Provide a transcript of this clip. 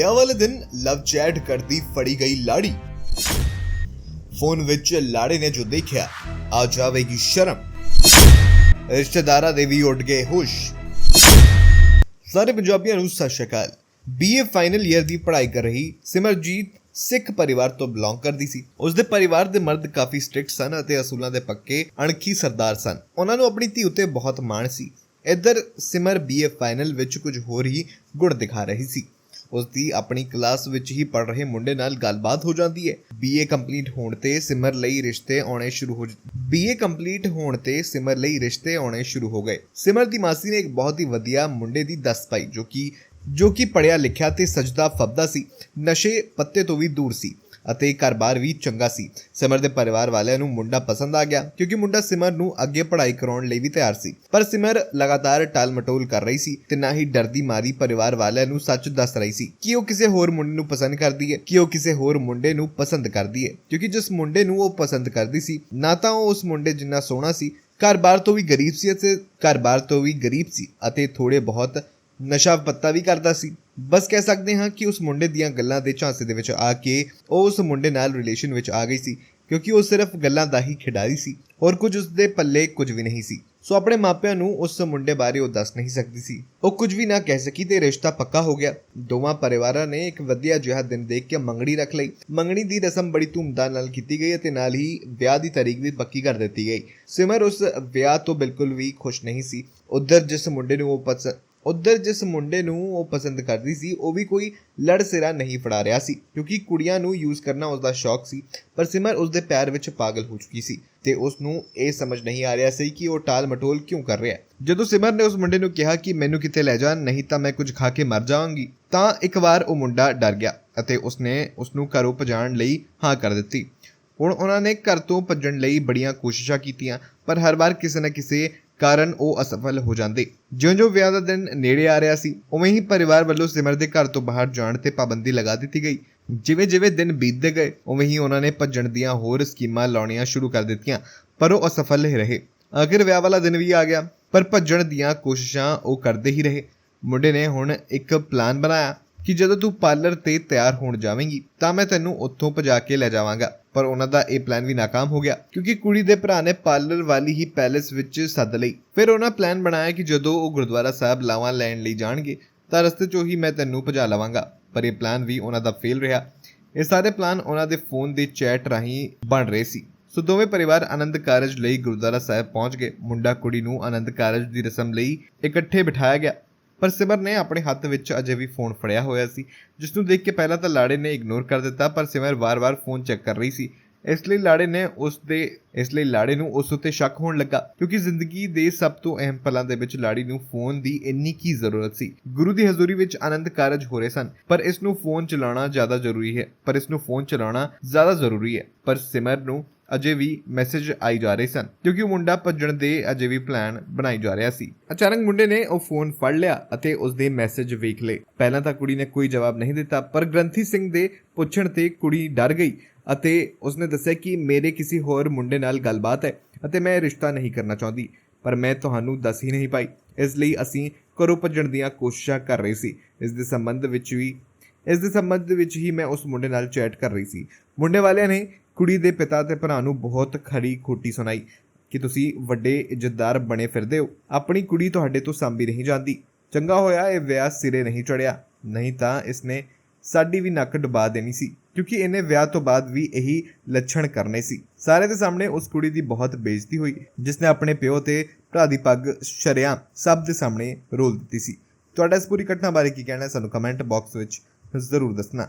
ਵਿਆਹ ਵਾਲੇ ਦਿਨ ਲਵ ਚੈਟ ਕਰਦੀ ਫੜੀ ਗਈ ਲਾੜੀ। ਫੋਨ ਵਿੱਚ ਲਾੜੇ ਨੇ ਜੋ ਦੇਖਿਆ, ਆ ਜਾਵੇਗੀ ਸ਼ਰਮ। ਰਿਸ਼ਤੇਦਾਰਾਂ ਦੇ ਵੀ ਉੱਡ ਗਏ ਹੋਸ਼। ਸਾਰੇ ਪੰਜਾਬੀਆਂ ਨੂੰ Sat Sri Akal. BA final year ਦੀ ਪੜ੍ਹਾਈ ਕਰ ਰਹੀ ਸਿਮਰਜੀਤ ਸਿੱਖ ਪਰਿਵਾਰ ਤੋਂ ਬਿਲੋਂਗ ਕਰਦੀ ਸੀ। ਉਸ ਦੇ ਪਰਿਵਾਰ ਦੇ ਮਰਦ ਕਾਫੀ ਸਟ੍ਰਿਕਟ ਸਨ ਅਤੇ ਅਸੂਲਾਂ ਦੇ ਪੱਕੇ ਅਣਖੀ ਸਰਦਾਰ ਸਨ। ਉਹਨਾਂ ਨੂੰ ਆਪਣੀ ਧੀ ਉੱਤੇ ਬਹੁਤ ਮਾਣ ਸੀ। ਇੱਧਰ ਸਿਮਰ ਬੀਏ ਫਾਈਨਲ ਵਿੱਚ ਕੁਝ ਹੋਰ ਹੀ ਗੁਣ ਦਿਖਾ ਰਹੀ ਸੀ। ਉਸ ਦੀ ਆਪਣੀ ਕਲਾਸ ਵਿੱਚ ਹੀ ਪੜ ਰਹੇ ਮੁੰਡੇ ਨਾਲ ਗੱਲਬਾਤ ਹੋ ਜਾਂਦੀ ਹੈ। ਬੀਏ ਕੰਪਲੀਟ ਹੋਣ ਤੇ ਸਿਮਰ ਲਈ ਰਿਸ਼ਤੇ ਆਉਣੇ ਸ਼ੁਰੂ ਹੋ ਬੀਏ ਕੰਪਲੀਟ ਹੋਣ ਤੇ ਸਿਮਰ ਲਈ ਰਿਸ਼ਤੇ ਆਉਣੇ ਸ਼ੁਰੂ ਹੋ ਗਏ। ਸਿਮਰ ਦੀ ਮਾਸੀ ਨੇ ਇੱਕ ਬਹੁਤ ਹੀ ਵਧੀਆ ਮੁੰਡੇ ਦੀ ਦੱਸ ਪਾਈ ਜੋ ਕਿ ਜੋ ਕਿ ਪੜਿਆ ਲਿਖਿਆ ਤੇ ਸਜਦਾ ਫੱਬਦਾ ਸੀ। ਨਸ਼ੇ ਪੱਤੇ ਤੋਂ ਵੀ ਦੂਰ ਸੀ। ਅਤੇ ਘਰ-ਬਾਰ ਵੀ ਚੰਗਾ ਸੀ। ਸਿਮਰ ਦੇ ਪਰਿਵਾਰ ਵਾਲਿਆਂ ਨੂੰ ਮੁੰਡਾ ਪਸੰਦ ਆ ਗਿਆ, ਕਿਉਂਕਿ ਮੁੰਡਾ ਸਿਮਰ ਨੂੰ ਅੱਗੇ ਪੜ੍ਹਾਈ ਕਰਾਉਣ ਲਈ ਵੀ ਤਿਆਰ ਸੀ। ਪਰ ਸਿਮਰ ਲਗਾਤਾਰ ਟਾਲ-ਮਟੋਲ ਕਰ ਰਹੀ ਸੀ ਤੇ ਨਾ ਹੀ ਡਰਦੀ ਮਾਰੀ ਪਰਿਵਾਰ ਵਾਲਿਆਂ ਨੂੰ ਸੱਚ ਦੱਸ ਰਹੀ ਸੀ ਕਿ ਉਹ ਕਿਸੇ ਹੋਰ ਮੁੰਡੇ ਨੂੰ ਪਸੰਦ ਕਰਦੀ ਹੈ ਕਿ ਉਹ ਕਿਸੇ ਹੋਰ ਮੁੰਡੇ ਨੂੰ ਪਸੰਦ ਕਰਦੀ ਹੈ ਕਿਉਂਕਿ ਜਿਸ ਮੁੰਡੇ ਨੂੰ ਉਹ ਪਸੰਦ ਕਰਦੀ ਸੀ, ਨਾ ਤਾਂ ਉਹ ਉਸ ਮੁੰਡੇ ਜਿੰਨਾ ਸੋਹਣਾ ਸੀ। ਘਰ-ਬਾਰ ਤੋਂ ਵੀ ਗਰੀਬ ਸੀ ਅਤੇ ਘਰ-ਬਾਰ ਤੋਂ ਵੀ ਗਰੀਬ ਸੀ ਅਤੇ ਥੋੜੇ ਬਹੁਤ ਨਸ਼ਾ ਪੱਤਾ ਵੀ ਕਰਦਾ ਸੀ। ਬਸ ਕਹਿ ਸਕਦੇ ਹਾਂ ਕਿ ਉਸ ਮੁੰਡੇ ਦੀਆਂ ਗੱਲਾਂ ਦੇ ਝਾਂਸੇ ਦੇ ਵਿੱਚ ਆ ਕੇ ਉਹ ਉਸ ਮੁੰਡੇ ਨਾਲ ਰਿਲੇਸ਼ਨ ਵਿੱਚ ਆ ਗਈ ਸੀ, ਕਿਉਂਕਿ ਉਹ ਸਿਰਫ ਗੱਲਾਂ ਦਾ ਹੀ ਖਿਡਾਰੀ ਸੀ ਹੋਰ ਕੁਝ ਉਸ ਦੇ ਪੱਲੇ ਕੁਝ ਵੀ ਨਹੀਂ ਸੀ। ਸੋ ਆਪਣੇ ਮਾਪਿਆਂ ਨੂੰ ਉਸ ਮੁੰਡੇ ਬਾਰੇ ਉਹ ਦੱਸ ਨਹੀਂ ਸਕਦੀ ਸੀ। ਉਹ ਕੁਝ ਵੀ ਨਾ ਕਹਿ ਸਕੀ ਤੇ ਰਿਸ਼ਤਾ ਪੱਕਾ ਹੋ ਗਿਆ। ਦੋਵਾਂ ਪਰਿਵਾਰਾਂ ਨੇ ਇੱਕ ਵਧੀਆ ਜਿਹਾ ਦਿਨ ਦੇਖ ਕੇ ਮੰਗਣੀ ਰੱਖ ਲਈ। ਮੰਗਣੀ ਦੀ ਰਸਮ ਬੜੀ ਧੂਮਧਾਮ ਨਾਲ ਕੀਤੀ ਗਈ ਅਤੇ ਨਾਲ ਹੀ ਵਿਆਹ ਦੀ ਤਾਰੀਖ ਵੀ ਪੱਕੀ ਕਰ ਦਿੱਤੀ ਗਈ। ਸਿਮਰ ਉਸ ਵਿਆਹ ਤੋਂ ਬਿਲਕੁਲ ਵੀ ਖੁਸ਼ ਨਹੀਂ ਸੀ। ਉਧਰ ਜਿਸ ਮੁੰਡੇ ਨੂੰ ਉਹ ਪਸੰਦ ਉਧਰ ਜਿਸ ਮੁੰਡੇ ਨੂੰ ਉਹ ਪਸੰਦ ਕਰਦੀ ਸੀ, ਉਹ ਵੀ ਕੋਈ ਲੜ ਸਿਰਾ ਨਹੀਂ ਫੜਾ ਰਿਹਾ ਸੀ, ਕਿਉਂਕਿ ਕੁੜੀਆਂ ਨੂੰ ਯੂਜ਼ ਕਰਨਾ ਉਸ ਦਾ ਸ਼ੌਕ ਸੀ, ਪਰ ਸਿਮਰ ਉਸ ਦੇ ਪਿਆਰ ਵਿੱਚ ਪਾਗਲ ਹੋ ਚੁੱਕੀ ਸੀ ਤੇ ਉਸ ਨੂੰ ਇਹ ਸਮਝ ਨਹੀਂ ਆ ਰਿਹਾ ਸੀ ਕਿ ਉਹ ਟਾਲ ਮਟੋਲ ਕਿਉਂ ਕਰ ਰਿਹਾ ਹੈ। ਜਦੋਂ ਸਿਮਰ ਨੇ ਉਸ ਮੁੰਡੇ ਨੂੰ ਕਿਹਾ ਕਿ ਮੈਨੂੰ ਕਿਤੇ ਲੈ ਜਾ, ਨਹੀਂ ਤਾਂ ਮੈਂ ਕੁਝ ਖਾ ਕੇ ਮਰ ਜਾਵਾਂਗੀ, ਤਾਂ ਇੱਕ ਵਾਰ ਉਹ ਮੁੰਡਾ ਡਰ ਗਿਆ ਅਤੇ ਉਸਨੇ ਉਸ ਨੂੰ ਘਰੋਂ ਭਜਾਉਣ ਲਈ ਹਾਂ ਕਰ ਦਿੱਤੀ। ਹੁਣ ਉਹਨਾਂ ਨੇ ਘਰ ਤੋਂ ਭੱਜਣ ਲਈ ਬੜੀਆਂ ਕੋਸ਼ਿਸ਼ਾਂ ਕੀਤੀਆਂ, ਪਰ ਹਰ ਵਾਰ ਕਿਸੇ ਨਾ ਕਿਸੇ ਕਾਰਨ ਉਹ ਅਸਫਲ ਹੋ ਜਾਂਦੇ। ਜਿਉਂ-ਜਿਉਂ ਵਿਆਹ ਦਾ ਦਿਨ ਨੇੜੇ ਆ ਰਿਹਾ ਸੀ, ਉਵੇਂ ਹੀ ਪਰਿਵਾਰ ਵੱਲੋਂ ਸਿਮਰ ਦੇ ਘਰ ਤੋਂ ਬਾਹਰ ਜਾਣ ਤੇ ਪਾਬੰਦੀ ਲਗਾ ਦਿੱਤੀ ਗਈ। ਜਿਵੇਂ-ਜਿਵੇਂ ਦਿਨ ਬੀਤਦੇ ਗਏ, ਉਵੇਂ ਹੀ ਉਹਨਾਂ ਨੇ ਭੱਜਣ ਦੀਆਂ ਹੋਰ ਸਕੀਮਾਂ ਲਾਉਣੀਆਂ ਸ਼ੁਰੂ ਕਰ ਦਿੱਤੀਆਂ, ਪਰ ਉਹ ਅਸਫਲ ਹੀ ਰਹੇ। ਅਗਰ ਵਿਆਹ ਵਾਲਾ ਦਿਨ ਵੀ ਆ ਗਿਆ, ਪਰ ਭੱਜਣ ਦੀਆਂ ਕੋਸ਼ਿਸ਼ਾਂ ਉਹ ਕਰਦੇ ਹੀ ਰਹੇ। ਮੁੰਡੇ ਨੇ ਹੁਣ ਇੱਕ ਪਲਾਨ ਬਣਾਇਆ। ਕਿ ਜਦੋਂ ਤੂੰ ਪਾਰਲਰ ਤੇ ਤਿਆਰ ਹੋਣ ਜਾਵੇਂਗੀ, ਤਾਂ ਮੈਂ ਤੈਨੂੰ ਉੱਥੋਂ ਭਜਾ ਕੇ ਲੈ ਜਾਵਾਂਗਾ। ਪਰ ਉਹਨਾਂ ਦਾ ਇਹ ਪਲਾਨ ਵੀ ناکਾਮ ਹੋ ਗਿਆ, ਕਿਉਂਕਿ ਕੁੜੀ ਦੇ ਭਰਾ ਨੇ ਪਾਰਲਰ ਵਾਲੀ ਹੀ ਪੈਲੇਸ ਵਿੱਚ ਸੱਦ ਲਈ। ਫਿਰ ਉਹਨਾਂ ਪਲਾਨ ਬਣਾਇਆ ਕਿ ਜਦੋਂ ਉਹ ਗੁਰਦੁਆਰਾ ਸਾਹਿਬ ਲਾਵਾਂ ਲੈਣ ਲਈ ਜਾਣਗੇ, ਤਾਂ ਰਸਤੇ 'ਚੋਂ ਹੀ ਮੈਂ ਤੈਨੂੰ ਭਜਾ ਲਵਾਂਗਾ। ਪਰ ਇਹ ਪਲਾਨ ਵੀ ਉਹਨਾਂ ਦਾ ਫੇਲ ਰਿਹਾ। ਇਹ ਸਾਰੇ ਪਲਾਨ ਉਹਨਾਂ ਦੇ ਫੋਨ ਦੀ ਚੈਟ ਰਾਹੀਂ ਬਣ ਰਹੇ ਸੀ। ਸੋ ਦੋਵੇਂ ਪਰਿਵਾਰ ਆਨੰਦ ਕਾਰਜ ਲਈ ਗੁਰਦੁਆਰਾ ਸਾਹਿਬ ਪਹੁੰਚ ਗਏ। ਮੁੰਡਾ ਕੁੜੀ ਨੂੰ ਆਨੰਦ ਕਾਰਜ ਦੀ ਰਸਮ ਲਈ ਇਕੱਠੇ ਬਿਠਾਇਆ ਗਿਆ। ਪਰ ਸਿਮਰ ਨੇ ਆਪਣੇ ਹੱਥ ਵਿੱਚ ਅਜੇ ਵੀ ਫੋਨ ਫੜਿਆ ਹੋਇਆ ਸੀ ਜਿਸ ਨੂੰ ਦੇਖ ਕੇ ਪਹਿਲਾਂ ਤਾਂ ਲਾੜੇ ਨੇ ਇਗਨੋਰ ਕਰ ਦਿੱਤਾ, ਪਰ ਸਿਮਰ ਵਾਰ-ਵਾਰ ਫੋਨ ਚੈੱਕ ਕਰ ਰਹੀ ਸੀ। ਇਸ ਲਈ ਲਾੜੇ ਨੇ ਉਸ ਦੇ, ਇਸ ਲਈ ਲਾੜੇ ਨੂੰ ਉਸ ਉੱਤੇ ਸ਼ੱਕ ਹੋਣ ਲੱਗਾ, ਕਿਉਂਕਿ ਜ਼ਿੰਦਗੀ ਦੇ ਸਭ ਤੋਂ ਅਹਿਮ ਪਲਾਂ ਦੇ ਵਿੱਚ ਲਾੜੀ ਨੂੰ ਫੋਨ ਦੀ ਇੰਨੀ ਕੀ ਜ਼ਰੂਰਤ ਸੀ। ਗੁਰੂ ਦੀ ਹਜ਼ੂਰੀ ਵਿੱਚ ਆਨੰਦ ਕਾਰਜ ਹੋ ਰਹੇ ਸਨ, ਪਰ ਇਸ ਨੂੰ ਫੋਨ ਚਲਾਉਣਾ ਜ਼ਿਆਦਾ ਜ਼ਰੂਰੀ ਹੈ, ਪਰ ਇਸ ਨੂੰ ਫੋਨ ਚਲਾਉਣਾ ਜ਼ਿਆਦਾ ਜ਼ਰੂਰੀ ਹੈ, ਪਰ ਸਿਮਰ ਨੂੰ ਅਜੇ ਵੀ ਮੈਸੇਜ ਆਈ ਜਾ ਰਹੇ ਸਨ, ਕਿਉਂਕਿ ਮੁੰਡਾ ਭੱਜਣ ਦੇ ਅਜੇ ਵੀ ਪਲਾਨ ਬਣਾਈ ਜਾ ਰਿਹਾ ਸੀ। ਅਚਾਨਕ ਮੁੰਡੇ ਨੇ ਉਹ ਫੋਨ ਫੜ ਲਿਆ ਅਤੇ ਉਸ ਦੇ ਮੈਸੇਜ ਵੇਖ ਲਏ। ਪਹਿਲਾਂ ਤਾਂ ਕੁੜੀ ਨੇ ਕੋਈ ਜਵਾਬ ਨਹੀਂ ਦਿੱਤਾ, ਪਰ ਗ੍ਰੰਥੀ ਸਿੰਘ ਦੇ ਪੁੱਛਣ ਤੇ ਕੁੜੀ ਡਰ ਗਈ। ਅਤੇ ਉਸਨੇ ਦੱਸਿਆ ਕਿ ਮੇਰੇ ਕਿਸੇ ਹੋਰ ਮੁੰਡੇ ਨਾਲ ਗੱਲਬਾਤ ਹੈ ਅਤੇ ਮੈਂ ਰਿਸ਼ਤਾ ਨਹੀਂ ਕਰਨਾ ਚਾਹੁੰਦੀ, ਪਰ ਮੈਂ ਤੁਹਾਨੂੰ ਦੱਸ ਹੀ ਨਹੀਂ ਪਾਈ। ਇਸ ਲਈ ਅਸੀਂ ਘਰੋਂ ਭੱਜਣ ਦੀਆਂ ਕੋਸ਼ਿਸ਼ਾਂ ਕਰ ਰਹੇ ਸੀ। ਇਸ ਦੇ ਸੰਬੰਧ ਵਿੱਚ ਵੀ, ਇਸ ਦੇ ਸੰਬੰਧ ਵਿੱਚ ਹੀ ਮੈਂ ਉਸ ਮੁੰਡੇ ਨਾਲ ਚੈਟ ਕਰ ਰਹੀ ਸੀ। ਮੁੰਡੇ ਵਾਲਿਆਂ ਨੇ ਕੁੜੀ ਦੇ ਪਿਤਾ ਤੇ ਭਰਾ ਨੂੰ ਬਹੁਤ ਖਰੀ ਖੋਟੀ ਸੁਣਾਈ ਕਿ ਤੁਸੀਂ ਵੱਡੇ ਇੱਜ਼ਤਦਾਰ ਬਣੇ ਫਿਰਦੇ ਹੋ। ਆਪਣੀ ਕੁੜੀ ਤੁਹਾਡੇ ਤੋਂ ਸਾਂਭੀ ਨਹੀਂ ਜਾਂਦੀ। ਚੰਗਾ ਹੋਇਆ ਇਹ ਵਿਆਹ ਸਿਰੇ ਨਹੀਂ ਚੜਿਆ। ਨਹੀਂ ਤਾਂ ਇਸਨੇ ਸਾਡੀ ਵੀ ਨੱਕ ਡੁਬਾ ਦੇਣੀ ਸੀ, ਕਿਉਂਕਿ ਇਹਨੇ ਵਿਆਹ ਤੋਂ ਬਾਅਦ ਵੀ ਇਹੀ ਲੱਛਣ ਕਰਨੇ ਸੀ। ਸਾਰੇ ਦੇ ਸਾਹਮਣੇ ਉਸ ਕੁੜੀ ਦੀ ਬਹੁਤ ਬੇਇੱਜ਼ਤੀ ਹੋਈ, ਜਿਸਨੇ ਆਪਣੇ ਪਿਓ ਤੇ ਭਰਾ ਦੀ ਪੱਗ ਸ਼ਰਿਆਂ ਸਭ ਦੇ ਸਾਹਮਣੇ ਰੋਲ ਦਿੱਤੀ ਸੀ। ਤੁਹਾਡਾ ਇਸ ਪੂਰੀ ਘਟਨਾ ਬਾਰੇ ਕੀ ਕਹਿਣਾ ਹੈ? ਸਾਨੂੰ ਕਮੈਂਟ ਬਾਕਸ ਵਿੱਚ ਜ਼ਰੂਰ ਦੱਸਣਾ।